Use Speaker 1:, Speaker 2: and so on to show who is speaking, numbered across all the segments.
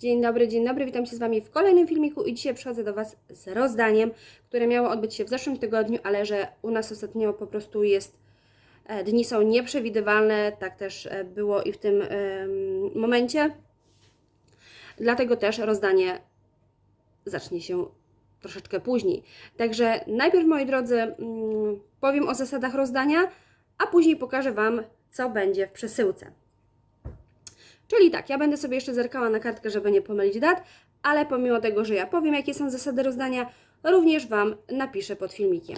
Speaker 1: Dzień dobry, dzień dobry, witam się z Wami w kolejnym filmiku i dzisiaj przychodzę do Was z rozdaniem, które miało odbyć się w zeszłym tygodniu, ale że u nas ostatnio po prostu jest, e, dni są nieprzewidywalne, tak też e, było i w tym momencie. Dlatego też rozdanie zacznie się troszeczkę później. Także najpierw, moi drodzy, mm, powiem o zasadach rozdania, a później pokażę Wam, co będzie w przesyłce. Czyli tak, ja będę sobie jeszcze zerkała na kartkę, żeby nie pomylić dat, ale pomimo tego, że ja powiem, jakie są zasady rozdania, również Wam napiszę pod filmikiem.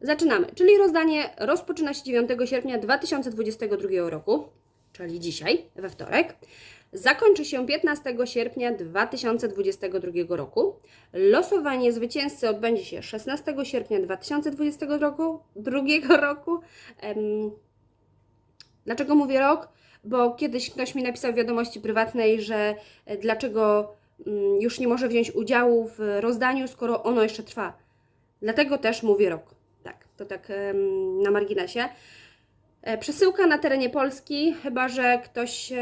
Speaker 1: Zaczynamy, czyli rozdanie rozpoczyna się 9 sierpnia 2022 roku, czyli dzisiaj, we wtorek. Zakończy się 15 sierpnia 2022 roku. Losowanie zwycięzcy odbędzie się 16 sierpnia 2022 roku. Dlaczego mówię rok? Bo kiedyś ktoś mi napisał w wiadomości prywatnej, że e, dlaczego mm, już nie może wziąć udziału w rozdaniu, skoro ono jeszcze trwa. Dlatego też mówię rok. Tak, to tak na marginesie. E, Przesyłka na terenie Polski, chyba że ktoś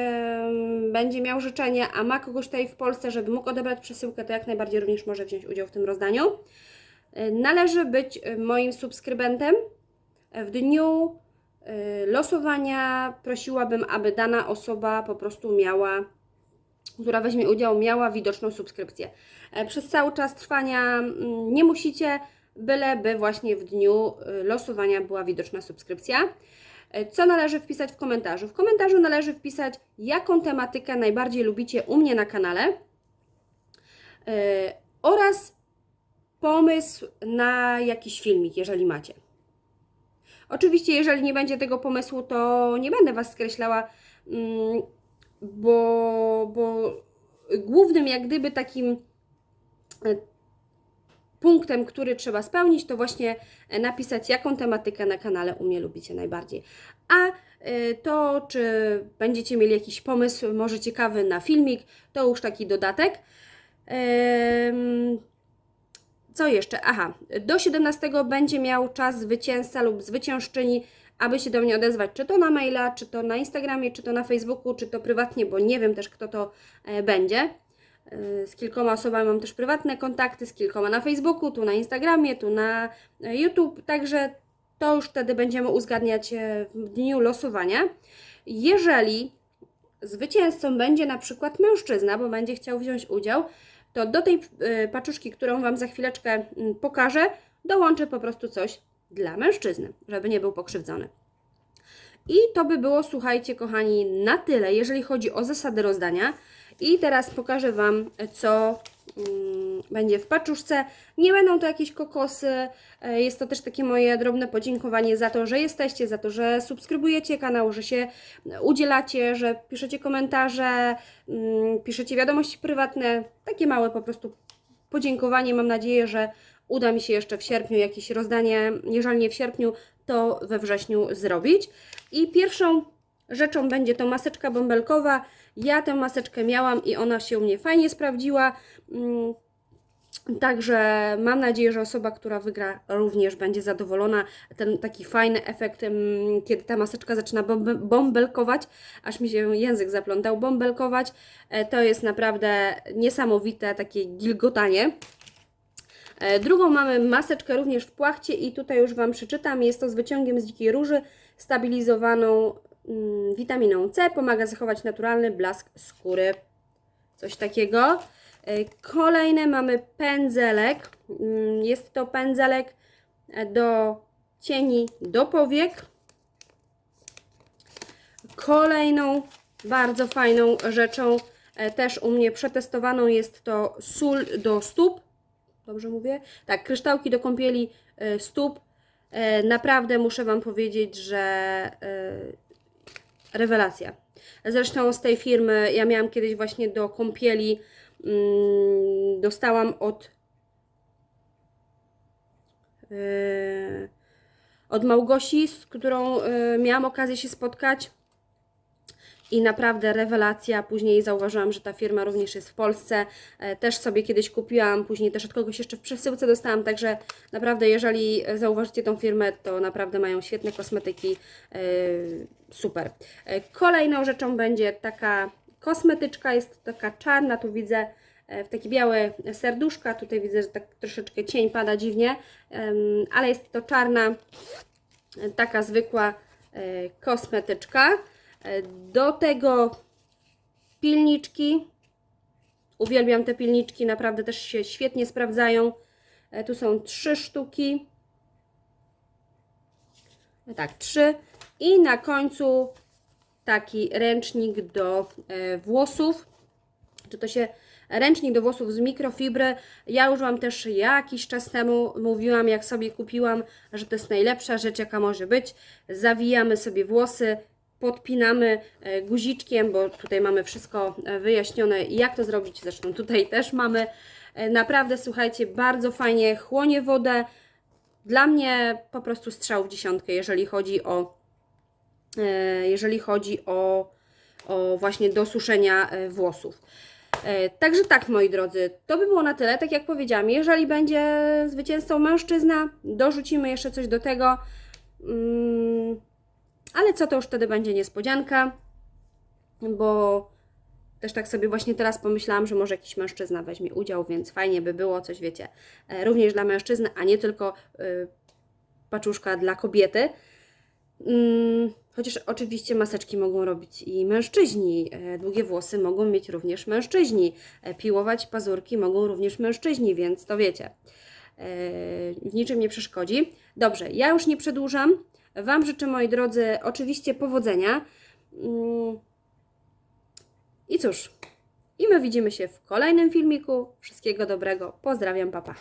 Speaker 1: będzie miał życzenie, a ma kogoś tutaj w Polsce, żeby mógł odebrać przesyłkę, to jak najbardziej również może wziąć udział w tym rozdaniu. E, Należy być moim subskrybentem. W dniu losowania prosiłabym, aby dana osoba po prostu miała, która weźmie udział, miała widoczną subskrypcję. E, Przez cały czas trwania mm, nie musicie, byleby właśnie w dniu e, losowania była widoczna subskrypcja. E, Co należy wpisać w komentarzu? W komentarzu należy wpisać, jaką tematykę najbardziej lubicie u mnie na kanale e, oraz pomysł na jakiś filmik, jeżeli macie. Oczywiście, jeżeli nie będzie tego pomysłu, to nie będę Was skreślała, mm, bo, bo głównym jak gdyby takim e, punktem, który trzeba spełnić, to właśnie e, napisać, jaką tematykę na kanale u mnie lubicie najbardziej. A e, to, czy będziecie mieli jakiś pomysł, może ciekawy na filmik, to już taki dodatek. Co jeszcze? Aha, do 17 będzie miał czas zwycięzca lub zwyciężczyni, aby się do mnie odezwać, czy to na maila, czy to na Instagramie, czy to na Facebooku, czy to prywatnie, bo nie wiem też, kto to e, będzie. E, Z kilkoma osobami mam też prywatne kontakty, z kilkoma na Facebooku, tu na Instagramie, tu na e, YouTube, także to już wtedy będziemy uzgadniać w dniu losowania. Jeżeli zwycięzcą będzie na przykład mężczyzna, bo będzie chciał wziąć udział, to do tej y, paczuszki, którą Wam za chwileczkę mm, pokażę, dołączę po prostu coś dla mężczyzny, żeby nie był pokrzywdzony. I to by było, słuchajcie, kochani, na tyle, jeżeli chodzi o zasady rozdania. I teraz pokażę Wam, co będzie w paczuszce. Nie będą to jakieś kokosy. e, Jest to też takie moje drobne podziękowanie za to, że jesteście, za to, że subskrybujecie kanał, że się udzielacie, że piszecie komentarze, mm, piszecie wiadomości prywatne. Takie małe po prostu podziękowanie. Mam nadzieję, że uda mi się jeszcze w sierpniu jakieś rozdanie, jeżeli nie w sierpniu, to we wrześniu zrobić. I pierwszą rzeczą będzie to maseczka bąbelkowa. Ja tę maseczkę miałam i ona się u mnie fajnie sprawdziła. Mm, Także mam nadzieję, że osoba, która wygra, również będzie zadowolona. Ten taki fajny efekt, em, kiedy ta maseczka zaczyna bąbelkować, aż mi się język zaplątał, bąbelkować, e, to jest naprawdę niesamowite takie gilgotanie. E, Drugą mamy maseczkę również w płachcie i tutaj już Wam przeczytam. Jest to z wyciągiem z dzikiej róży, stabilizowaną mm, witaminą C. Pomaga zachować naturalny blask skóry. Coś takiego. E, Kolejne mamy pędzelek. Mm, Jest to pędzelek e, do cieni do powiek. Kolejną bardzo fajną rzeczą, e, też u mnie przetestowaną, jest to sól do stóp. Dobrze mówię? Tak, kryształki do kąpieli stóp. Naprawdę muszę Wam powiedzieć, że rewelacja. Zresztą z tej firmy, ja miałam kiedyś właśnie do kąpieli, mm, dostałam od e, od Małgosi, z którą e, miałam okazję się spotkać. I naprawdę rewelacja. Później zauważyłam, że ta firma również jest w Polsce. E, Też sobie kiedyś kupiłam, później też od kogoś jeszcze w przesyłce dostałam. Także naprawdę, jeżeli zauważycie tą firmę, to naprawdę mają świetne kosmetyki. E, Super. E, Kolejną rzeczą będzie taka kosmetyczka, jest taka czarna, tu widzę w takie białe serduszka, tutaj widzę, że tak troszeczkę cień pada dziwnie, ale jest to czarna, taka zwykła kosmetyczka. E, Do tego pilniczki. Uwielbiam te pilniczki, naprawdę też się świetnie sprawdzają. E, Tu są trzy sztuki. E, Tak, trzy. I na końcu taki ręcznik do włosów. Czy to się ręcznik do włosów z mikrofibry. Ja już Wam też jakiś czas temu mówiłam, jak sobie kupiłam, że to jest najlepsza rzecz, jaka może być. Zawijamy sobie włosy, podpinamy e, guziczkiem, bo tutaj mamy wszystko e, wyjaśnione, jak to zrobić. Zresztą tutaj też mamy. E, Naprawdę, słuchajcie, bardzo fajnie chłonie wodę. Dla mnie po prostu strzał w dziesiątkę, jeżeli chodzi o jeżeli chodzi o, o właśnie do suszenia włosów. Także tak, moi drodzy, to by było na tyle. Tak jak powiedziałam, jeżeli będzie zwycięzcą mężczyzna, dorzucimy jeszcze coś do tego. Ale co to już wtedy będzie niespodzianka, bo też tak sobie właśnie teraz pomyślałam, że może jakiś mężczyzna weźmie udział, więc fajnie by było coś, wiecie, e, również dla mężczyzny, a nie tylko y, paczuszka dla kobiety. Mm, Chociaż oczywiście maseczki mogą robić i mężczyźni, e, długie włosy mogą mieć również mężczyźni, piłować pazurki mogą również mężczyźni, więc to wiecie, w niczym nie przeszkodzi. Dobrze, ja już nie przedłużam. Wam życzę, moi drodzy, oczywiście powodzenia. Mm, I cóż, i my widzimy się w kolejnym filmiku. Wszystkiego dobrego. Pozdrawiam, papa.